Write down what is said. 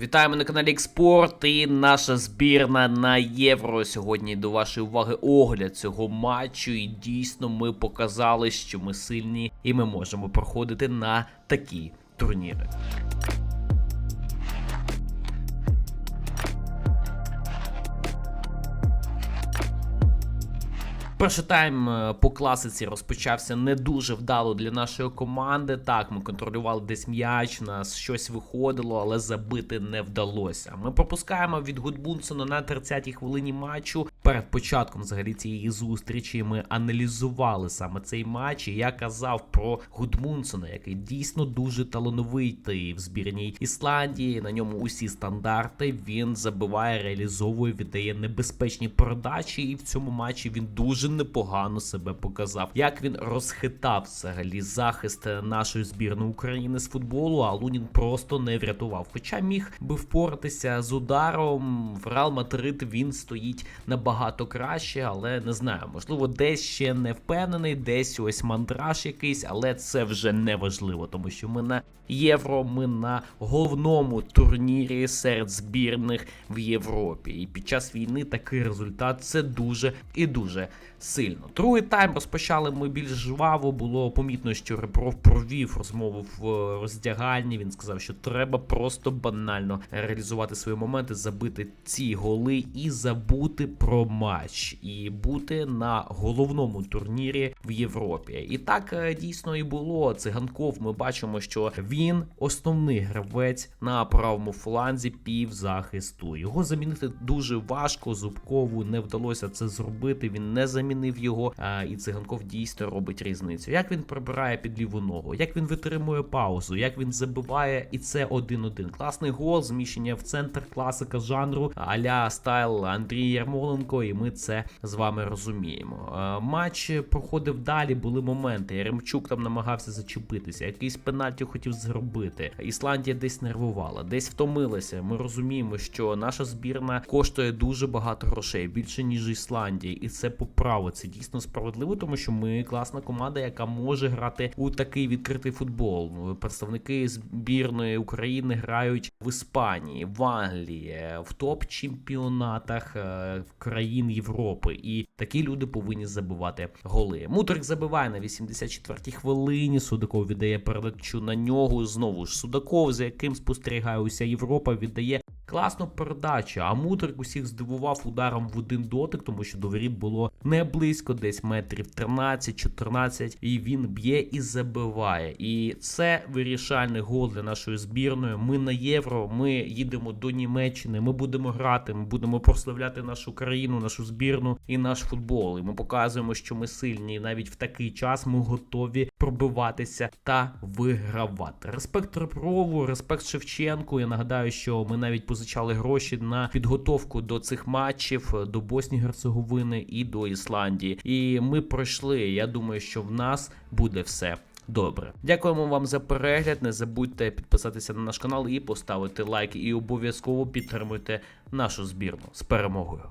Вітаємо на каналі Експорт і наша збірна на євро. Сьогодні до вашої уваги огляд цього матчу. І дійсно ми показали, що ми сильні і ми можемо проходити на такі турніри. Перший тайм е, по класиці розпочався не дуже вдало для нашої команди. Так, ми контролювали десь м'яч, нас щось виходило, але забити не вдалося. Ми пропускаємо від Гудбунсона на 30-й хвилині матчу. Перед початком взагалі цієї зустрічі ми аналізували саме цей матч. І я казав про Гудмунсона, який дійсно дуже талановитий в збірній Ісландії. На ньому усі стандарти. Він забиває, реалізовує, віддає небезпечні передачі, і в цьому матчі він дуже непогано себе показав. Як він розхитав взагалі захист нашої збірної України з футболу, а Лунін просто не врятував. Хоча міг би впоратися з ударом в Реал Мадрид він стоїть набагато краще, але не знаю, можливо, десь ще не впевнений, десь ось мандраж якийсь, але це вже не важливо, тому що ми на євро, ми на головному турнірі серед збірних в Європі. І під час війни такий результат це дуже і дуже сильно. Другий тайм розпочали ми більш жваво. Було помітно, що Ребров провів розмову в роздягальні. Він сказав, що треба просто банально реалізувати свої моменти, забити ці голи і забути про матч, і бути на головному турнірі в Європі. І так е, дійсно і було. Циганков. Ми бачимо, що він основний гравець на правому фланзі півзахисту. Його замінити дуже важко. Зубкову не вдалося це зробити. Він не замінив його. А, і циганков дійсно робить різницю. Як він прибирає під ліву ногу, як він витримує паузу, як він забиває, і це один-один. Класний гол, зміщення в центр, класика жанру, аля стайл Андрій Ярмоленко, і ми це з вами розуміємо. А, матч проходив далі, були моменти. Яремчук там намагався зачепитися, якийсь пенальті хотів зробити. Ісландія десь нервувала, десь втомилася. Ми розуміємо, що наша збірна коштує дуже багато грошей, більше ніж Ісландія, і це по праву. Це дійсно справедливо, тому що ми класна команда, яка може грати у такий відкритий футбол. Представники збірної України грають в Іспанії, в Англії, в топ-чемпіонатах е, країн Європи. І такі люди повинні забивати голи. Мутрик забиває на 84-й хвилині. Судаков віддає передачу на нього. Знову ж Судаков, за яким спостерігає уся Європа, віддає. Класну передачу, а Мудрик усіх здивував ударом в один дотик, тому що до воріт було не близько, десь метрів 13-14, і він б'є і забиває. І це вирішальний гол для нашої збірної. Ми на євро, ми їдемо до Німеччини. Ми будемо грати, ми будемо прославляти нашу країну, нашу збірну і наш футбол. І ми показуємо, що ми сильні. І навіть в такий час ми готові пробиватися та вигравати. Респект Реброву, респект Шевченку. Я нагадаю, що ми навіть позичали гроші на підготовку до цих матчів до Боснії Герцеговини і до Ісландії. І ми пройшли. Я думаю, що в нас буде все. Добре, дякуємо вам за перегляд. Не забудьте підписатися на наш канал і поставити лайк. І обов'язково підтримуйте нашу збірну з перемогою.